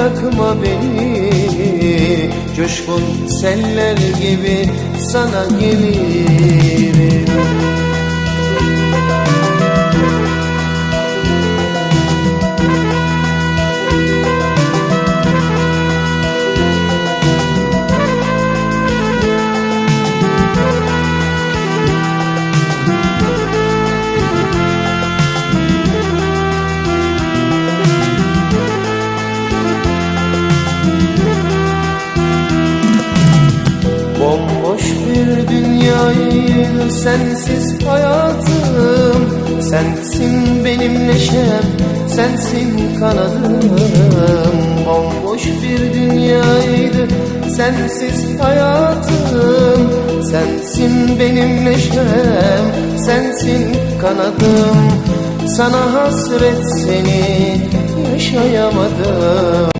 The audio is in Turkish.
bırakma beni. Coşkun seller gibi sana gelirim dünyayı sensiz hayatım Sensin benim neşem, sensin kanadım Bomboş bir dünyaydı sensiz hayatım Sensin benim neşem, sensin kanadım. Sana hasret seni yaşayamadım